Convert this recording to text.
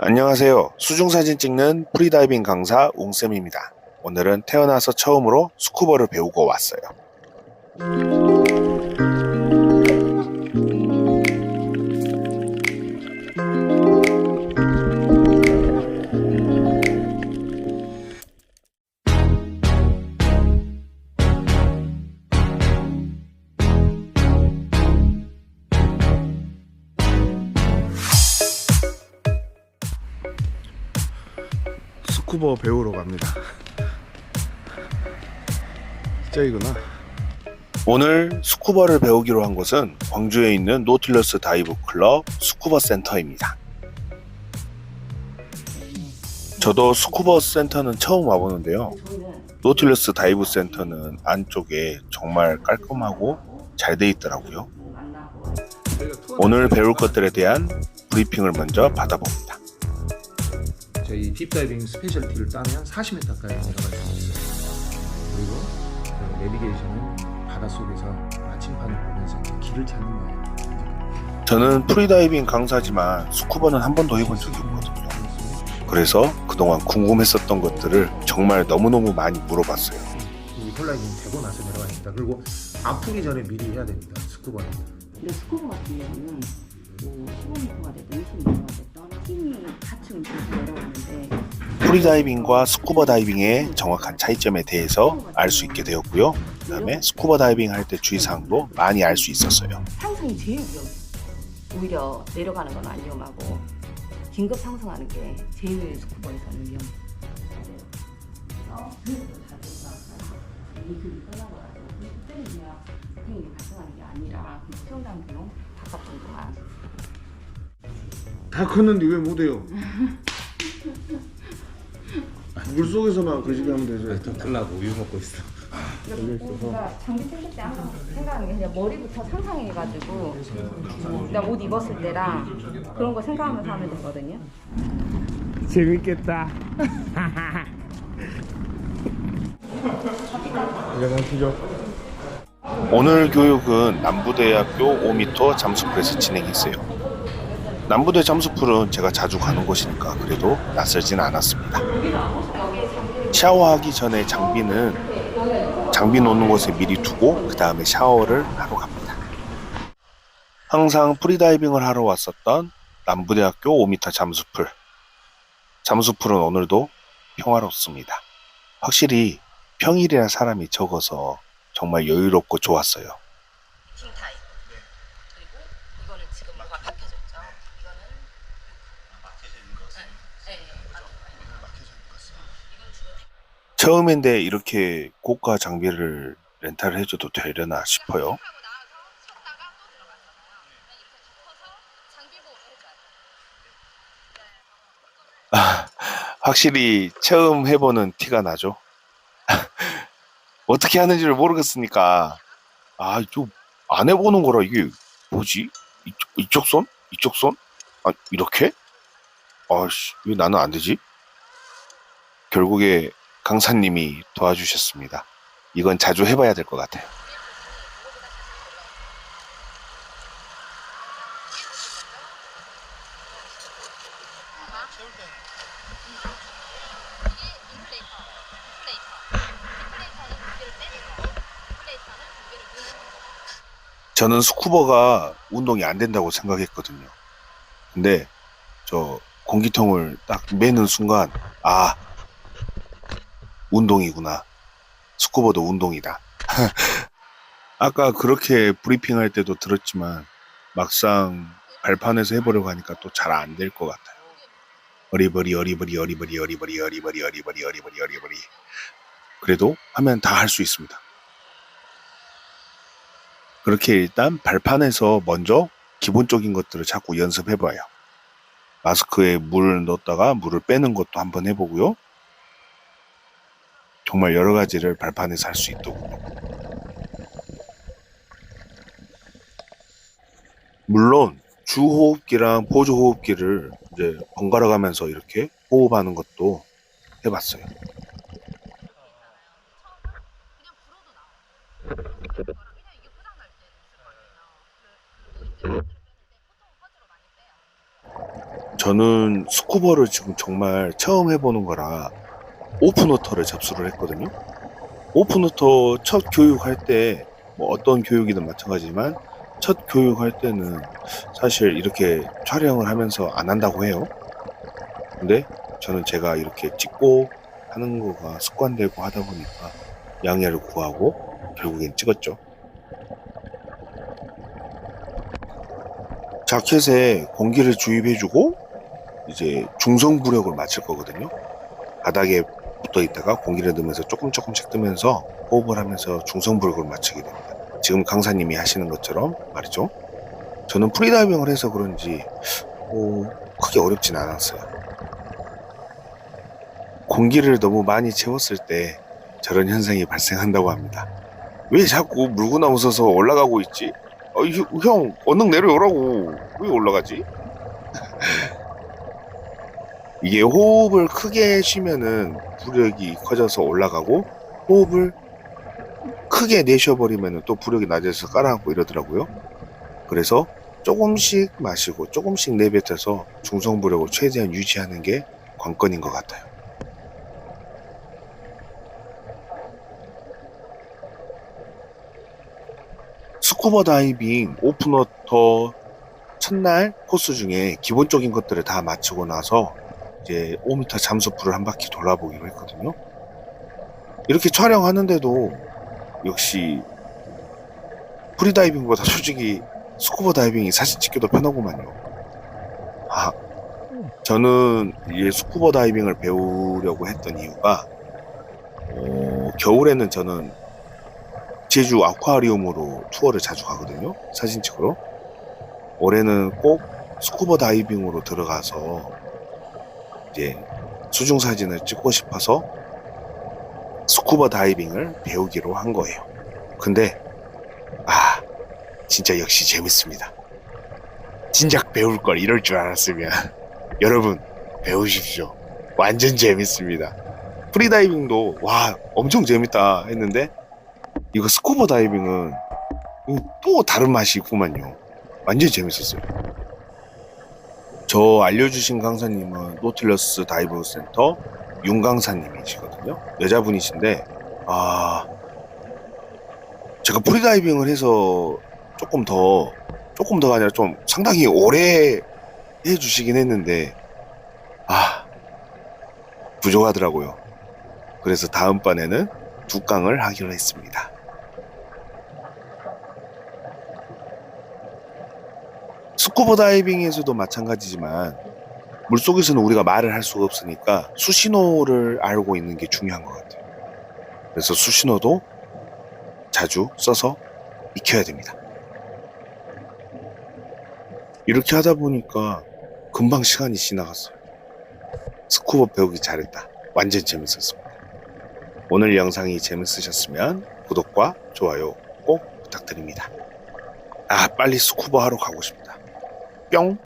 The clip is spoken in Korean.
안녕하세요. 수중사진 찍는 프리다이빙 강사 웅쌤입니다. 오늘은 태어나서 처음으로 스쿠버를 배우고 왔어요. 스쿠버 배우러 갑니다. 저이구나. 오늘 스쿠버를 배우기로 한 곳은 광주에 있는 노틸러스 다이브 클럽 스쿠버 센터입니다. 저도 스쿠버 센터는 처음 와보는데요. 노틸러스 다이브 센터는 안쪽에 정말 깔끔하고 잘 돼 있더라고요. 오늘 배울 것들에 대한 브리핑을 먼저 받아봅니다. 저희 딥다이빙 스페셜티를 따면 40m까지 내려갈 수 있어요. 그리고 그 내비게이션은 바닷속에서 나침반을 보면서 길을 찾는 거예요. 저는 프리다이빙 강사지만 스쿠버는 한 번도 해본 적이 없거든요. 그래서 그동안 궁금했었던 것들을 정말 너무너무 많이 물어봤어요. 이 폴라이딩 되고 나서 내려가니까 그리고 아프기 전에 미리 해야 됩니다. 스쿠버는. 근데 스쿠버 같은 경우는 뭐 15m가 됐든 20m가 됐든 같이 움직여서 내려오는데 프리다이빙과 스쿠버 다이빙의 정확한 차이점에 대해서 알 수 있게 되었고요. 그 다음에 스쿠버 다이빙 할 때 주의사항도 많이 알 수 있었어요. 상승이 제일 위험해. 오히려 내려가는 건 안 위험하고 긴급 상승하는 게 제일 스쿠버에서는 위험해. 어, 그래서 자주 이 글이 끝나고 나서 그때는 그냥 스팅이 발생하는 게 아니라 그 수영장 비용 바깥 정도만 다 컸는데 왜 못해요? 물 속에서만 그 시기 하면 되죠. 더 끌라고 우유 먹고 있어. 그러니까 장비 챙길 때 항상 생각하는 게 그냥 머리부터 상상해가지고 그냥 옷 입었을 때랑 그런 거 생각하면서 하면 되거든요. 재밌겠다. 일어나시죠. 오늘 교육은 남부대학교 5m 잠수풀에서 진행했어요. 남부대 잠수풀은 제가 자주 가는 곳이니까 그래도 낯설진 않았습니다. 샤워하기 전에 장비는 장비 놓는 곳에 미리 두고 그 다음에 샤워를 하러 갑니다. 항상 프리다이빙을 하러 왔었던 남부대학교 5m 잠수풀. 잠수풀은 오늘도 평화롭습니다. 확실히 평일이라 사람이 적어서 정말 여유롭고 좋았어요. 팅 처음인데 이렇게 고가 장비를 렌탈을 해줘도 되려나 싶어요. 돼요. 확실히 처음 해보는 티가 나죠. 어떻게 하는지를 모르겠으니까 아좀안 해보는 거라 이게 뭐지? 이쪽, 이쪽 손? 이쪽 손? 아 이렇게? 아씨 왜 나는 안 되지? 결국에 강사님이 도와주셨습니다. 이건 자주 해봐야 될 것 같아요. 저는 스쿠버가 운동이 안 된다고 생각했거든요. 근데 저 공기통을 딱 매는 순간 아 운동이구나. 스쿠버도 운동이다. 아까 그렇게 브리핑 할 때도 들었지만 막상 발판에서 해보려고 하니까 또 잘 안 될 것 같아요. 어리버리 어리버리 어리버리 어리버리 어리버리 어리버리 어리버리 어리버리 그래도 하면 다 할 수 있습니다. 그렇게 일단 발판에서 먼저 기본적인 것들을 자꾸 연습해봐요. 마스크에 물을 넣었다가 물을 빼는 것도 한번 해보고요. 정말 여러 가지를 발판에서 할 수 있도록. 물론 주호흡기랑 보조호흡기를 이제 번갈아 가면서 이렇게 호흡하는 것도 해봤어요. 저는 스쿠버를 지금 정말 처음 해보는 거라 오픈워터를 접수를 했거든요. 오픈워터 첫 교육할 때 뭐 어떤 교육이든 마찬가지지만 첫 교육할 때는 사실 이렇게 촬영을 하면서 안 한다고 해요. 근데 저는 제가 이렇게 찍고 하는 거가 습관되고 하다 보니까 양해를 구하고 결국엔 찍었죠. 자켓에 공기를 주입해주고 이제 중성 부력을 맞출 거거든요. 바닥에 붙어 있다가 공기를 넣으면서 조금 조금씩 뜨면서 호흡을 하면서 중성 부력을 맞추게 됩니다. 지금 강사님이 하시는 것처럼 말이죠. 저는 프리다이빙을 해서 그런지 어, 크게 어렵진 않았어요. 공기를 너무 많이 채웠을 때 저런 현상이 발생한다고 합니다. 왜 자꾸 물고 나무서서 올라가고 있지? 어, 형, 형, 언능 내려오라고. 왜 올라가지? 이게 호흡을 크게 쉬면은 부력이 커져서 올라가고 호흡을 크게 내쉬어버리면은 또 부력이 낮아서 깔아앉고 이러더라고요. 그래서 조금씩 마시고 조금씩 내뱉어서 중성부력을 최대한 유지하는 게 관건인 것 같아요. 스쿠버 다이빙 오픈워터 첫날 코스 중에 기본적인 것들을 다 마치고 나서 이제 5m 잠수풀을 한 바퀴 돌아보기로 했거든요. 이렇게 촬영하는데도 역시 프리다이빙보다 솔직히 스쿠버 다이빙이 사진 찍기도 편하구만요. 아, 저는 이 스쿠버 다이빙을 배우려고 했던 이유가 어, 겨울에는 저는 제주 아쿠아리움으로 투어를 자주 가거든요. 사진 찍으러. 올해는 꼭 스쿠버 다이빙으로 들어가서 이제 수중 사진을 찍고 싶어서 스쿠버 다이빙을 배우기로 한 거예요. 근데 아 진짜 역시 재밌습니다. 진작 배울 걸 이럴 줄 알았으면 여러분 배우십시오. 완전 재밌습니다. 프리다이빙도 와 엄청 재밌다 했는데 이거 스쿠버 다이빙은 또 다른 맛이 있구만요. 완전 재밌었어요. 저 알려주신 강사님은 노틸러스 다이브 센터 윤 강사님이시거든요. 여자분이신데 아 제가 프리다이빙을 해서 조금 더 조금 더가 아니라 좀 상당히 오래 해주시긴 했는데 아 부족하더라고요. 그래서 다음번에는 두 강을 하기로 했습니다. 스쿠버 다이빙에서도 마찬가지지만 물속에서는 우리가 말을 할 수가 없으니까 수신호를 알고 있는 게 중요한 것 같아요. 그래서 수신호도 자주 써서 익혀야 됩니다. 이렇게 하다 보니까 금방 시간이 지나갔어요. 스쿠버 배우기 잘했다. 완전 재밌었습니다. 오늘 영상이 재밌으셨으면 구독과 좋아요 꼭 부탁드립니다. 아, 빨리 스쿠버 하러 가고 싶다. campeão